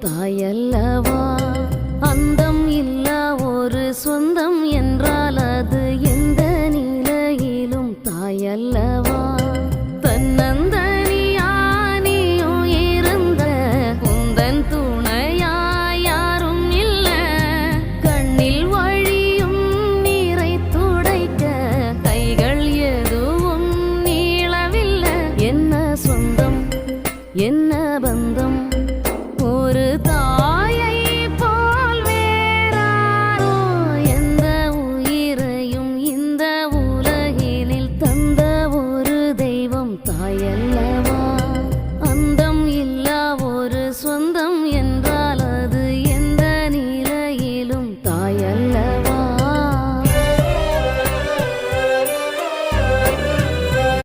தாயல்லவா? அந்தம் இல்ல ஒரு சொந்தம் என்றால் அது எந்த நிலையிலும் தாயல்லவா? தன்னந்தனியானியும் இருந்த குந்தன் துணையா யாரும் இல்ல. கண்ணில் வழியும் நீரை துடைக்க கைகள் எதுவும் நீளவில்லை. என்ன சொந்தம் என்ன பந்தம்? ஒரு தான்